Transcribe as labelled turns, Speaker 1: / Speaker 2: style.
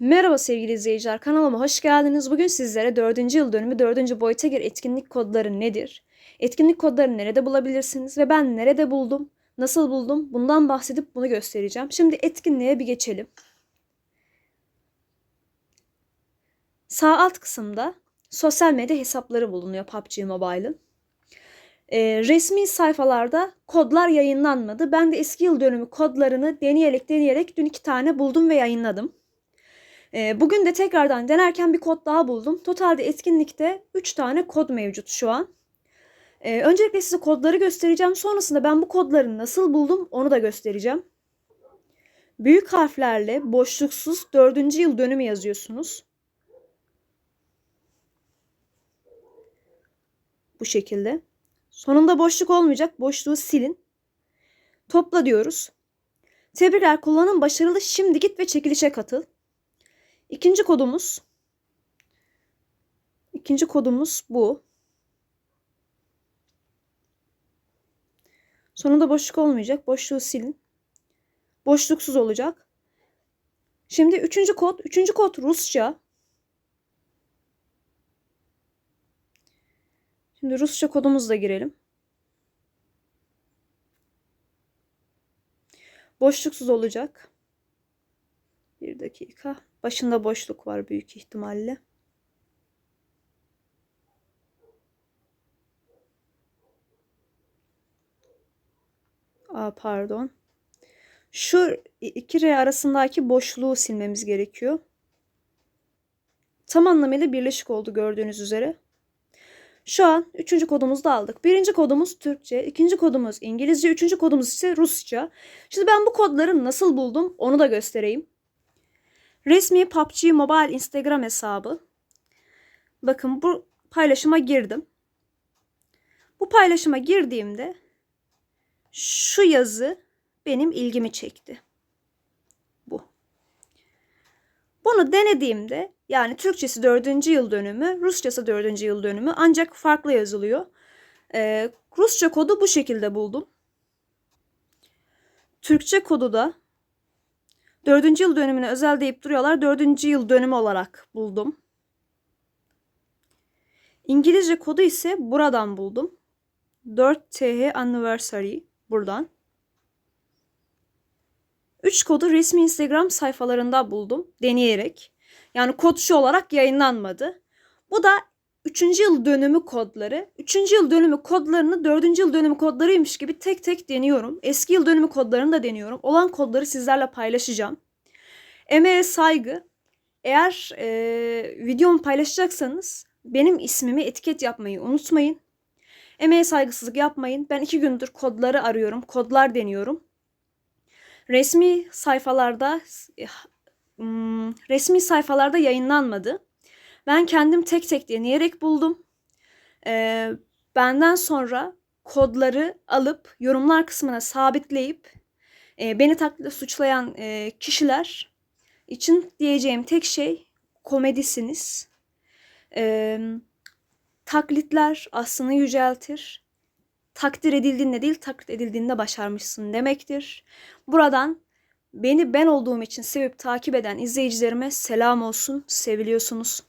Speaker 1: Merhaba sevgili izleyiciler, kanalıma hoş geldiniz. Bugün sizlere 4. yıl dönümü 4. boyuta gir etkinlik kodları nedir? Etkinlik kodlarını nerede bulabilirsiniz ve ben nerede buldum, nasıl buldum bundan bahsedip bunu göstereceğim. Şimdi etkinliğe bir geçelim. Sağ alt kısımda sosyal medya hesapları bulunuyor PUBG Mobile'ın. Ee, resmi sayfalarda kodlar yayınlanmadı. Ben de eski yıl dönümü kodlarını deneyerek deneyerek dün iki tane buldum ve yayınladım. Ee, bugün de tekrardan denerken bir kod daha buldum. Totalde etkinlikte 3 tane kod mevcut şu an. Ee, öncelikle size kodları göstereceğim. Sonrasında ben bu kodları nasıl buldum onu da göstereceğim. Büyük harflerle boşluksuz 4. yıl dönümü yazıyorsunuz. Bu şekilde. Sonunda boşluk olmayacak. Boşluğu silin. Topla diyoruz. Tebrikler kullanım başarılı. Şimdi git ve çekilişe katıl. İkinci kodumuz ikinci kodumuz bu. Sonunda boşluk olmayacak. Boşluğu silin. Boşluksuz olacak. Şimdi üçüncü kod. Üçüncü kod Rusça. Şimdi Rusça kodumuzu da girelim. Boşluksuz olacak. Dakika. Başında boşluk var büyük ihtimalle. Aa, pardon. Şu iki R arasındaki boşluğu silmemiz gerekiyor. Tam anlamıyla birleşik oldu gördüğünüz üzere. Şu an üçüncü kodumuzu da aldık. Birinci kodumuz Türkçe, ikinci kodumuz İngilizce, üçüncü kodumuz ise Rusça. Şimdi ben bu kodları nasıl buldum onu da göstereyim. Resmi PUBG Mobile Instagram hesabı. Bakın bu paylaşıma girdim. Bu paylaşıma girdiğimde şu yazı benim ilgimi çekti. Bu. Bunu denediğimde yani Türkçesi 4. yıl dönümü, Rusçası 4. yıl dönümü ancak farklı yazılıyor. Ee, Rusça kodu bu şekilde buldum. Türkçe kodu da Dördüncü yıl dönümüne özel deyip duruyorlar. Dördüncü yıl dönümü olarak buldum. İngilizce kodu ise buradan buldum. 4TH Anniversary buradan. 3 kodu resmi Instagram sayfalarında buldum deneyerek. Yani kod şu olarak yayınlanmadı. Bu da 3. yıl dönümü kodları. 3. yıl dönümü kodlarını 4. yıl dönümü kodlarıymış gibi tek tek deniyorum. Eski yıl dönümü kodlarını da deniyorum. Olan kodları sizlerle paylaşacağım. Emeğe saygı. Eğer e, videomu paylaşacaksanız benim ismimi etiket yapmayı unutmayın. Emeğe saygısızlık yapmayın. Ben iki gündür kodları arıyorum. Kodlar deniyorum. Resmi sayfalarda hmm, resmi sayfalarda yayınlanmadı. Ben kendim tek tek deneyerek buldum. Ee, benden sonra kodları alıp yorumlar kısmına sabitleyip e, beni taklitle suçlayan e, kişiler için diyeceğim tek şey komedisiniz. Ee, taklitler aslını yüceltir. Takdir edildiğinde değil, taklit edildiğinde başarmışsın demektir. Buradan beni ben olduğum için sevip takip eden izleyicilerime selam olsun, seviliyorsunuz.